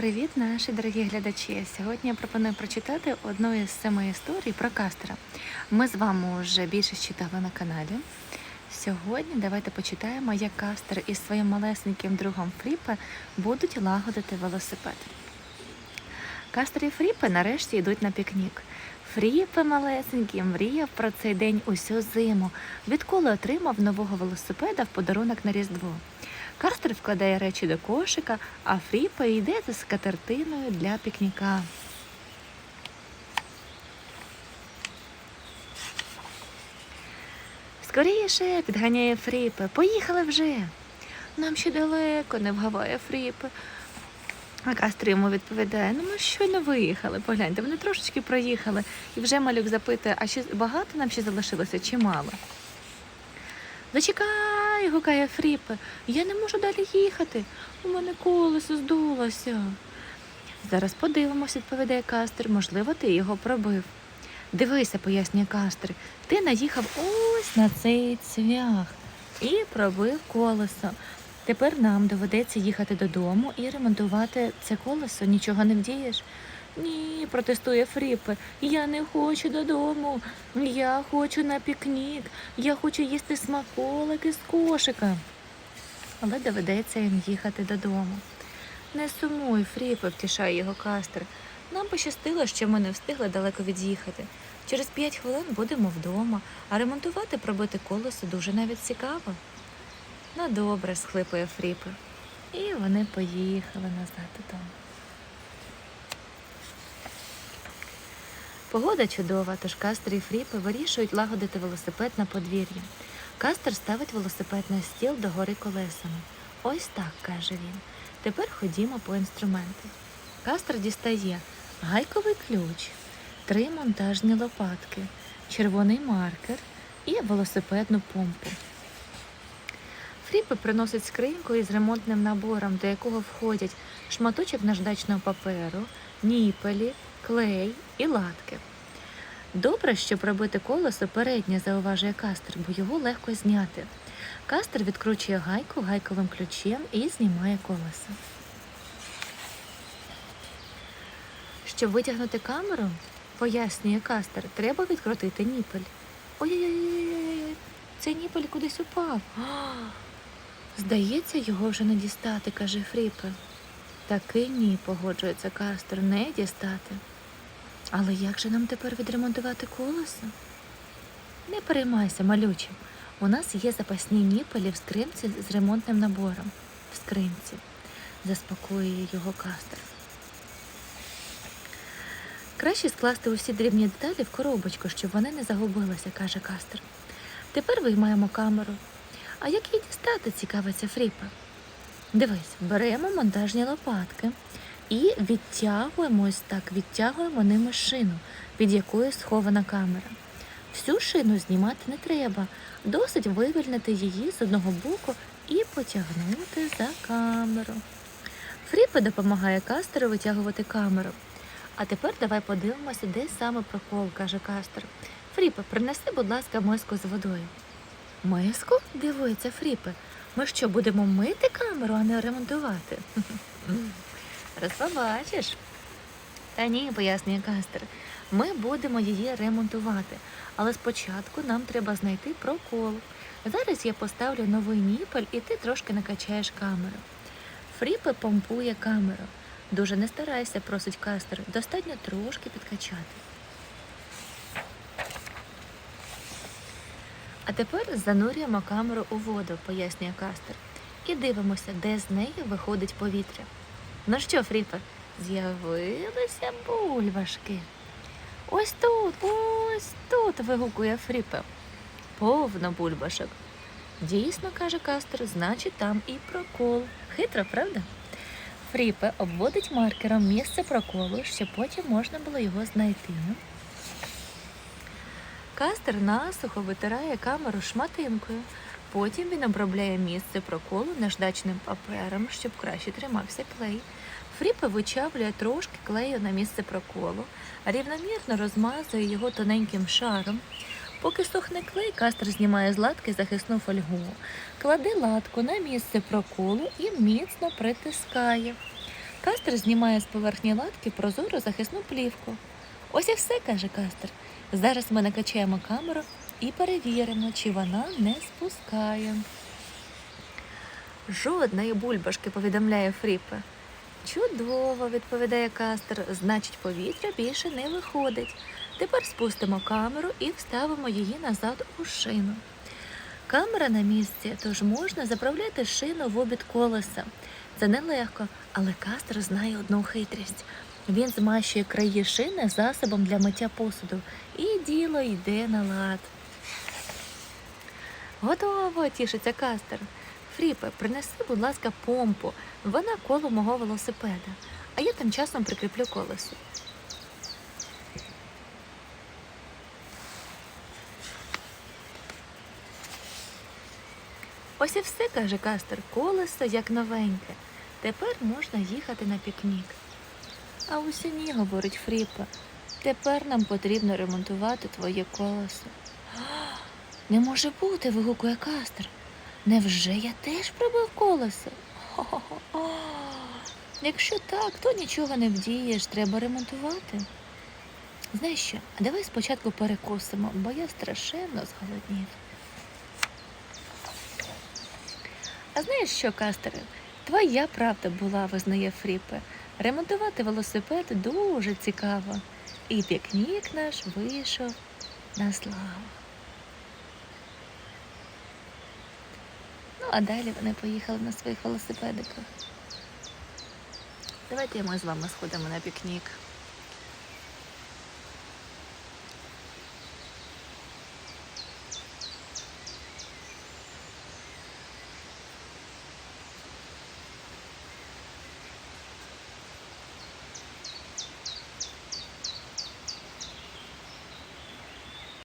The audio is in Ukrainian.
Привіт, наші дорогі глядачі! Сьогодні я пропоную прочитати одну із семи історій про кастера. Ми з вами вже більше читали на каналі. Сьогодні давайте почитаємо, як кастер із своїм малесеньким другом Фріпе будуть лагодити велосипед. Кастер і Фріпе нарешті йдуть на пікнік. Фріпе малесенький мріяв про цей день усю зиму, відколи отримав нового велосипеда в подарунок на Різдво. Кастер вкладає речі до кошика, а Фріпа йде за скатертиною для пікніка. Скоріше підганяє Фріпе. Поїхали вже. Нам ще далеко, не вгаває Фріпе. А Кастер йому відповідає: ну ми щойно виїхали. Погляньте, вони трошечки проїхали. І вже малюк запитує, а ще багато нам ще залишилося чи мало? Зачекай, гукає Фріпе. Я не можу далі їхати. У мене колесо здулося. Зараз подивимося, відповідає Кастер. Можливо, ти його пробив. Дивися, пояснює Кастер. Ти наїхав ось на цей цвях і пробив колесо. Тепер нам доведеться їхати додому і ремонтувати це колесо. Нічого не вдієш. Ні, протестує Фріпе. Я не хочу додому. Я хочу на пікнік. Я хочу їсти смаколики з кошика. Але доведеться їм їхати додому. Не сумуй, Фріпе, втішає його кастер. Нам пощастило, що ми не встигли далеко від'їхати. Через п'ять хвилин будемо вдома, а ремонтувати пробити колесо дуже навіть цікаво. Ну добре, схлипує Фріпе. І вони поїхали назад додому. Погода чудова, тож Кастер і Фріпе вирішують лагодити велосипед на подвір'ї. Кастер ставить велосипед на стіл догори колесами. Ось так, каже він. Тепер ходімо по інструменти. Кастер дістає гайковий ключ, три монтажні лопатки, червоний маркер і велосипедну помпу. Фріпе приносить скриньку із ремонтним набором, до якого входять шматочок наждачного паперу, ніпелі, клей і латки. Добре, щоб робити колесо переднє, зауважує кастер, бо його легко зняти. Кастер відкручує гайку гайковим ключем і знімає колесо. Щоб витягнути камеру, пояснює кастер, треба відкрутити ніпель. Ой-ой-ой, цей ніпель кудись упав. А, Здається, його вже не дістати, каже Фріпе. Таки ні, погоджується Кастер, не дістати. Але як же нам тепер відремонтувати колесо? Не переймайся, малюче. У нас є запасні ніпелі в скринці з ремонтним набором. В скринці. Заспокоює його Кастер. Краще скласти усі дрібні деталі в коробочку, щоб вони не загубилися, каже Кастер. Тепер виймаємо камеру. А як її дістати, цікавиться Фріпа. Дивись, беремо монтажні лопатки і відтягуємо ось так, відтягуємо ними шину, під якою схована камера. Всю шину знімати не треба, досить вивільнити її з одного боку і потягнути за камеру. Фріпа допомагає кастеру витягувати камеру. А тепер давай подивимося, де саме прокол, каже кастер. Фріпе, принеси, будь ласка, миску з водою. Миску? дивується Фріпе. Ми що, будемо мити камеру, а не ремонтувати? Раз побачиш. Та ні, пояснює Кастер. Ми будемо її ремонтувати, але спочатку нам треба знайти прокол. Зараз я поставлю новий ніпель і ти трошки накачаєш камеру. Фріпе помпує камеру. Дуже не старайся, просить Кастер. Достатньо трошки підкачати. А тепер занурюємо камеру у воду, пояснює Кастер, і дивимося, де з неї виходить повітря. Ну що, Фріпе, з'явилися бульбашки. Ось тут, ось тут. вигукує Фріпе. Повно бульбашок. Дійсно, каже Кастер, значить там і прокол. Хитро, правда? Фріпе обводить маркером місце проколу, щоб потім можна було його знайти. Кастер насухо витирає камеру шматинкою. Потім він обробляє місце проколу наждачним папером, щоб краще тримався клей. Фріпе вичавлює трошки клею на місце проколу, рівномірно розмазує його тоненьким шаром. Поки сохне клей, кастер знімає з латки захисну фольгу, кладе латку на місце проколу і міцно притискає. Кастер знімає з поверхні латки прозору захисну плівку. Ось і все, каже Кастер. Зараз ми накачаємо камеру і перевіримо, чи вона не спускає. Жодної бульбашки, повідомляє Фріпе. Чудово, відповідає Кастер. Значить, повітря більше не виходить. Тепер спустимо камеру і вставимо її назад у шину. Камера на місці, тож можна заправляти шину в обід колеса. Це нелегко, але Кастер знає одну хитрість. Він змащує краї шини засобом для миття посуду, і діло йде на лад. Готово, тішиться Кастер. Фріпе, принеси, будь ласка, помпу. Вона коло мого велосипеда, а я тим часом прикріплю колесо. Ось і все, каже Кастер, колесо як новеньке. Тепер можна їхати на пікнік. А ні, говорить Фріпа. Тепер нам потрібно ремонтувати твоє колесо. «А, Не може бути, вигукує Кастер. Невже я теж пробив колесо? Хо-хо-хо. Якщо так, то нічого не вдієш, треба ремонтувати. Знаєш що, давай спочатку перекусимо, бо я страшенно зголоднів. А знаєш що, Кастере? Твоя правда була, визнає Фріпе. Ремонтувати велосипед дуже цікаво. І пікнік наш вийшов на славу. А далі вони поїхали на своїх велосипедиках. Давайте ми з вами сходимо на пікнік.